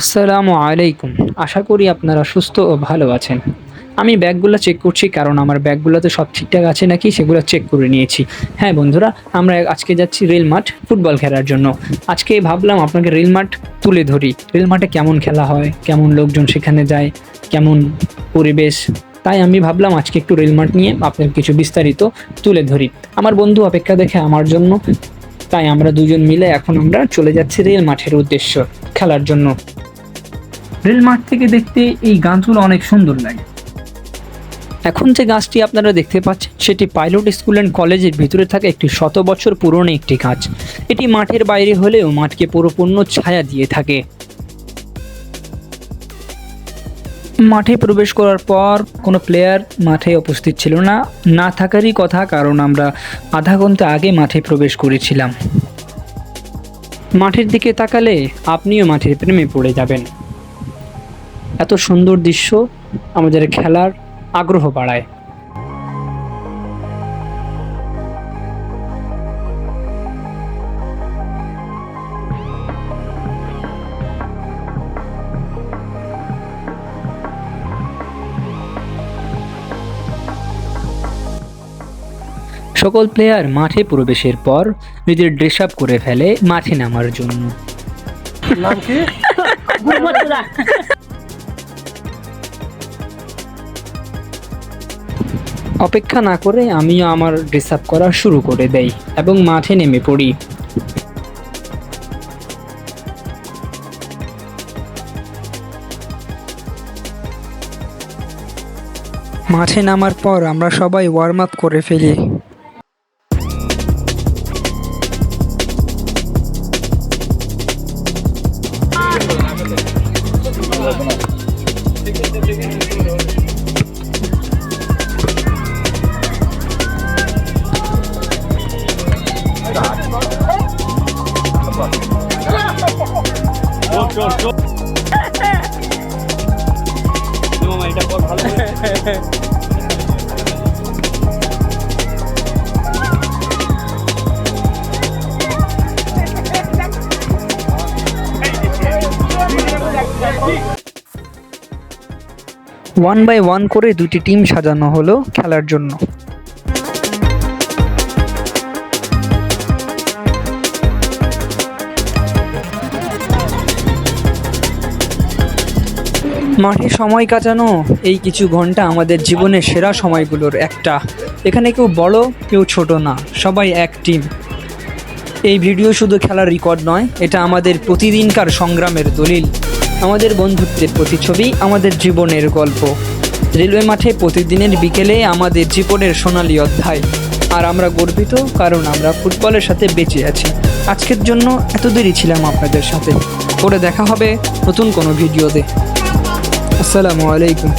আসসালামু আলাইকুম। আশা করি আপনারা সুস্থ ও ভালো আছেন। আমি ব্যাগগুলো চেক করছি কারণ আমার ব্যাগগুলোতে সব ঠিকঠাক আছে নাকি সেগুলো চেক করে নিয়েছি। হ্যাঁ বন্ধুরা, আমরা আজকে যাচ্ছি রেল মাঠ ফুটবল খেলার জন্য। আজকে ভাবলাম আপনাকে রেল মাঠ তুলে ধরি। রেল মাঠে কেমন খেলা হয়, কেমন লোকজন সেখানে যায়, কেমন পরিবেশ? তাই আমি ভাবলাম আজকে একটু রেল মাঠ নিয়ে আপনার কিছু বিস্তারিত তুলে ধরি। আমার বন্ধু অপেক্ষা দেখে আমার জন্য। তাই আমরা দুজন মিলে এখন আমরা চলে যাচ্ছি রেল মাঠের উদ্দেশ্য খেলার জন্য। রেল মাঠ থেকে দেখতে এই গাছগুলো অনেক সুন্দর লাগে। এখন যে গাছটি আপনারা দেখতে পাচ্ছেন, সেটি পাইলট স্কুল অ্যান্ড কলেজের ভিতরে থাকা একটি শত বছর পুরনো একটি গাছ। এটি মাঠের বাইরে হলেও মাঠকে পুরোপূর্ণ ছায়া দিয়ে থাকে। মাঠে প্রবেশ করার পর কোনো প্লেয়ার মাঠে উপস্থিত ছিল না। না থাকারই কথা, কারণ আমরা আধা ঘণ্টা আগে মাঠে প্রবেশ করেছিলাম। মাঠের দিকে তাকালে আপনিও মাঠের প্রেমে পড়ে যাবেন। এত সুন্দর দৃশ্য আমাদের খেলার আগ্রহ বাড়ায়। সকল প্লেয়ার মাঠে প্রবেশের পর নিজের ড্রেস আপ করে ফেলে মাঠে নামার জন্য। অপেক্ষা না করে আমিও আমার ড্রেস আপ করা শুরু করে দেই এবং মাঠে নেমে পড়ি। মাঠে নামার পর আমরা সবাই ওয়ার্ম আপ করে ফেলি। ওয়ান বাই ওয়ান করে দুটি টিম সাজানো হলো খেলার জন্য। মাঠে সময় কাটানো, এই কিছু ঘণ্টা আমাদের জীবনের সেরা সময়গুলোর একটা। এখানে কেউ বড়, কেউ ছোট না, সবাই এক টিম এই ভিডিও শুধু খেলার রেকর্ড নয়, এটা আমাদের প্রতিদিনকার সংগ্রামের দলিল। আমাদের বন্ধুত্বের প্রতিচ্ছবি, আমাদের জীবনের গল্প। রেলওয়ে মাঠে প্রতিদিনের বিকেলে আমাদের জীবনের সোনালী অধ্যায়। আর আমরা গর্বিত, কারণ আমরা ফুটবলের সাথে বেঁচে আছি। আজকের জন্য এত দেরি ছিলাম আপনাদের সাথে। পরে দেখা হবে নতুন কোনো ভিডিওতে আসসালামু আলাইকুম